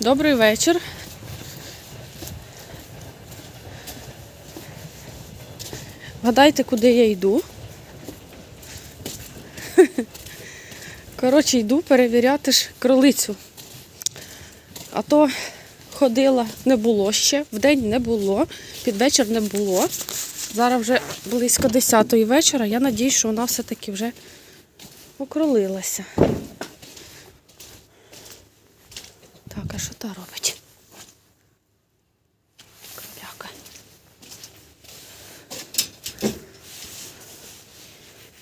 Добрий вечір. Гадайте, куди я йду. Коротше, йду перевіряти ж кролицю. А то ходила, не було ще, вдень не було, під вечір не було. Зараз вже близько 10 вечора. Я надію, що вона все-таки вже окролилася. Так, що та робить? Кроляка.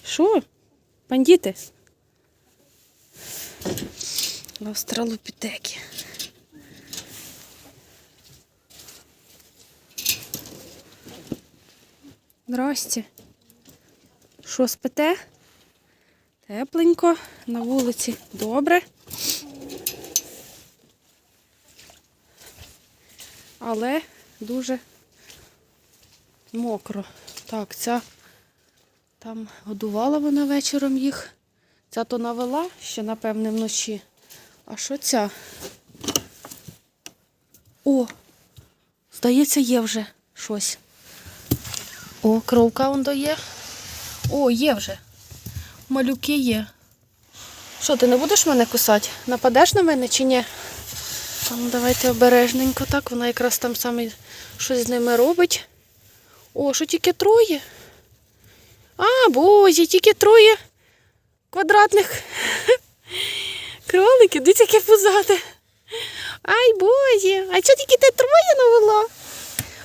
Що? Бандити? Австралопітеки. Здрасте. Що спите? Тепленько, на вулиці добре. Але дуже мокро. Так, ця там годувала вона вечором їх. Ця то навела ще, напевне, вночі. А що ця? О! Здається, є вже щось. О, кровка он дає. О, є вже. Малюки є. Що, ти не будеш мене кусати? Нападеш на мене чи ні? Ну давайте обережненько так. Вона якраз там саме щось з ними робить. О, що тільки троє? А, бозі, тільки троє квадратних кроликів. Дивіться, яке пузате. Ай, бозі, а що тільки те троє навело?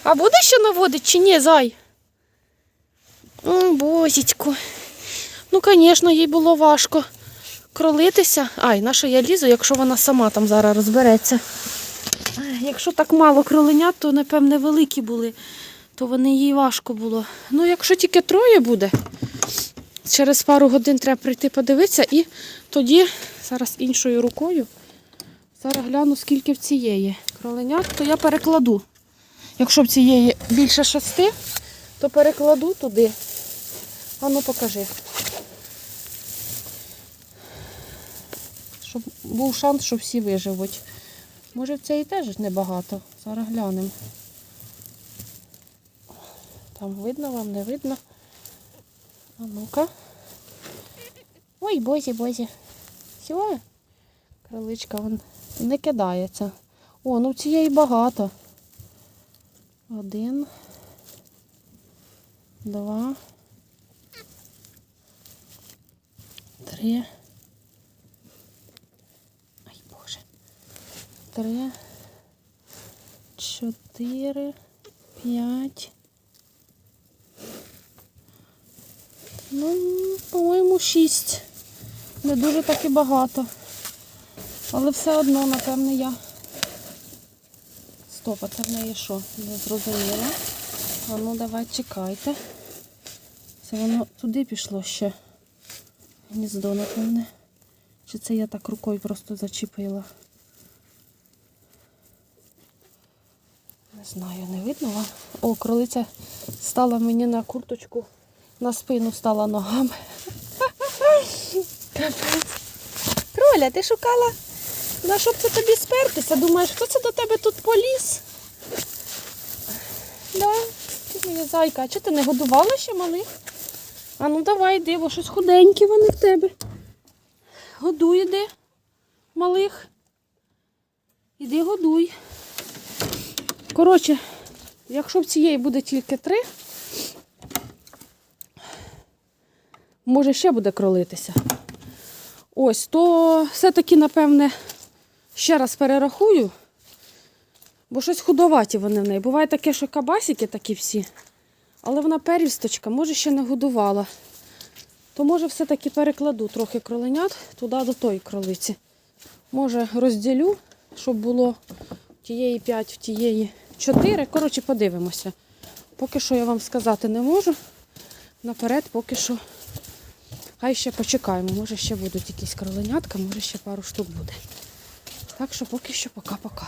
А буде ще наводить чи ні, зай? О, бозічку. Ну, звісно, їй було важко кролитися. Ай, на що я лізу, якщо вона сама там зараз розбереться. Якщо так мало кроленят, то, напевне, великі були, то вони їй важко було. Ну, якщо тільки троє буде, через пару годин треба прийти подивитися і тоді, зараз іншою рукою, зараз гляну, скільки в цієї кроленят, то я перекладу. Якщо в цієї більше шести, то перекладу туди. А ну покажи. Щоб був шанс, що всі виживуть. Може в цієї теж небагато. Зараз глянемо. Там видно вам, не видно. А ну-ка. Ой, бозі, бозі. Все. Кроличка вон не кидається. О, ну цієї багато. Один. Два. Три. Ай, Боже. Три. Чотири. П'ять. Ну, по-моєму, шість. Не дуже так і багато. Але все одно, напевне, я. Стоп, а це в неї що? Не зрозуміла. А ну давай чекайте. Це воно туди пішло ще. Гніздо, напевне. Чи це я так рукою просто зачіпила? Не знаю, не видно вам. О, кролиця стала мені на курточку, на спину стала ногами. Капець. Кроля, ти шукала? На що б це тобі спертися? Думаєш, хто це до тебе тут поліз? Да, ти моя зайка. А чого ти не годувала ще малих? А ну давай йди, бо щось худенькі вони в тебе. Годуй іди, малих. Іди годуй. Коротше, якщо в цієї буде тільки три, може ще буде кролитися. Ось, то все-таки, напевне, ще раз перерахую, бо щось худоваті вони в неї. Буває таке, що кабасики такі всі, але вона первісточка, може ще не годувала. То може все-таки перекладу трохи кроленят туди до тої кролиці. Може розділю, щоб було тієї 5, в тієї 4. Коротше, подивимося. Поки що я вам сказати не можу. Наперед поки що. Хай ще почекаємо, може ще будуть якісь кроленятка, може ще пару штук буде. Так що поки що пока-пока.